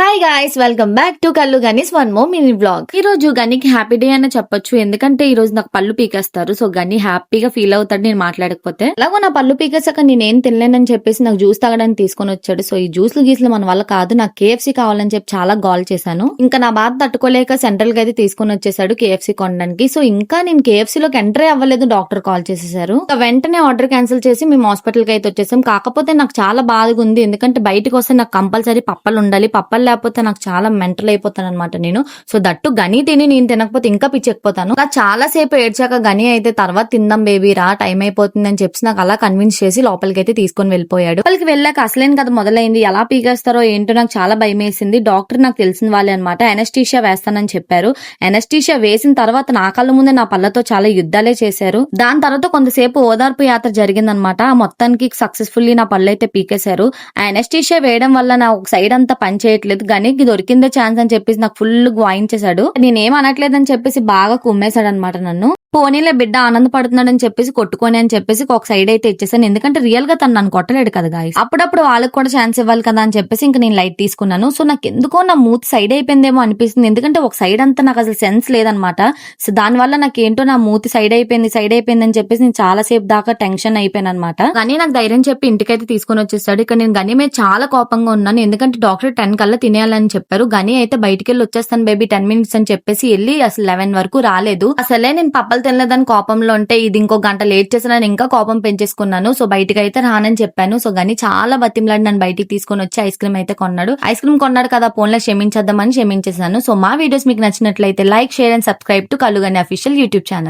Hi guys welcome back to Kallu Ganesh one more mini blog ఈ రోజు గనికి happy day అని చెప్పొచ్చు. ఎందుకంటే ఈ రోజు నాకు పళ్ళు పీకేస్తారు. సో గని హ్యాపీగా ఫీల్ అవుతాడు నేను మాట్లాడకపోతే. అలాగో నా పళ్ళు పీకేసాక నేనేం తినలేనని చెప్పేసి నాకు జ్యూస్ తాగడానికి తీసుకొని వచ్చాడు. సో ఈ జ్యూస్లు గీసులు మన వల్ల కాదు. నాకు కేఎఫ్సీ కావాలని చెప్పి చాలా గాల్ చేశాను. ఇంకా నా బాధ తట్టుకోలేక సెంట్రల్కి అయితే తీసుకొని వచ్చేసాడు కేఎఫ్సీ కొనడానికి. సో ఇంకా నేను కేఎఫ్సీ లోకి ఎంటర్ అవ్వలేదు డాక్టర్ కాల్ చేసేసారు. వెంటనే ఆర్డర్ క్యాన్సిల్ చేసి మేము హాస్పిటల్కి అయితే వచ్చేసాం. కాకపోతే నాకు చాలా బాధగా ఉంది. ఎందుకంటే బయటకు వస్తే నాకు కంపల్సరీ పప్పలు ఉండాలి. పప్పలు లేకపోతే నాకు చాలా మెంటల్ అయిపోతాను అనమాట నేను. సో దట్టు గని తిని నేను తినకపోతే ఇంకా పిచ్చెక్కిపోతాను. నాకు చాలా సేపు ఏడ్చాక గని అయితే తర్వాత తిందాం బేబీ రా టైం అయిపోతుంది అని చెప్పి నాకు అలా కన్విన్స్ చేసి లోపలికి అయితే తీసుకొని వెళ్ళిపోయాడు. వాళ్ళకి వెళ్ళాక అసలేం కదా మొదలైంది ఎలా పీకేస్తారో ఏంటో నాకు చాలా భయం వేసింది డాక్టర్ నాకు తెలిసిన వాళ్ళే అనమాట ఎనస్టీషియా వేస్తానని చెప్పారు. ఎనస్టీషియా వేసిన తర్వాత నా కళ్ళ ముందే నా పళ్ళతో చాలా యుద్ధాలే చేశారు. దాని తర్వాత కొంతసేపు ఓదార్పు యాత్ర జరిగిందనమాట ఆ మొత్తానికి సక్సెస్ఫుల్లీ నా పళ్ళు అయితే పీకేశారు. ఆ ఎనస్టీషియా వేయడం వల్ల నా ఒక సైడ్ అంతా పని చేయట్లేదు. కానీ ఇది దొరికిందే ఛాన్స్ అని చెప్పేసి నాకు ఫుల్ వాయించేశాడు నేనేం అనట్లేదని చెప్పేసి బాగా కుమ్మేశాడు అనమాట నన్ను. పోనీలే బిడ్డ ఆనందపడుతున్నాడని చెప్పేసి కొట్టుకొని అని చెప్పేసి ఒక సైడ్ అయితే ఇచ్చేసాను. ఎందుకంటే రియల్గా తను నన్ను కొట్టలేడు కదా గాయస్ అప్పుడప్పుడు వాళ్ళకి కూడా ఛాన్స్ ఇవ్వాలి కదా అని చెప్పేసి ఇంకా నేను లైట్ తీసుకున్నాను. సో నాకు ఎందుకో నా మూతి సైడ్ అయిపోయిందేమో అనిపిస్తుంది. ఎందుకంటే ఒక సైడ్ అంతా నాకు అసలు సెన్స్ లేదనమాట. సో దాని వల్ల నాకు ఏంటో నా మూతి సైడ్ అయిపోయింది సైడ్ అయిపోయింది అని చెప్పేసి నేను చాలా సేపు దాకా టెన్షన్ అయిపోయాను అనమాట. కానీ నాకు ధైర్యం చెప్పి ఇంటికైతే తీసుకొని వచ్చేస్తాడు. ఇక్కడ నేను గని మీద చాలా కోపంగా ఉన్నాను. ఎందుకంటే డాక్టర్ టెన్ కల్లా తినేయాలని చెప్పారు. గని అయితే బయటికి వెళ్ళి వచ్చేస్తాను బేబీ టెన్ మినిట్స్ అని చెప్పేసి వెళ్ళి అసలు లెవెన్ వరకు రాలేదు. అసలే నేను పప్పలు తినలేదని కోపంలో ఉంటే ఇది ఇంకో గంట లేట్ చేసిన ఇంకా కోపం పెంచేసుకున్నాను. సో బయటకి అయితే రానని చెప్పాను. సో గానీ చాలా బతిమలాడి నన్ను బయటికి తీసుకొని వచ్చి ఐస్ క్రీమ్ అయితే కొన్నాడు. ఐస్ క్రీమ్ కొన్నాడు కదా ఫోన్లో క్షమించేద్దామని క్షమించేసాను సో మా వీడియోస్ మీకు నచ్చినట్లయితే like share and subscribe to Kalugani official YouTube channel.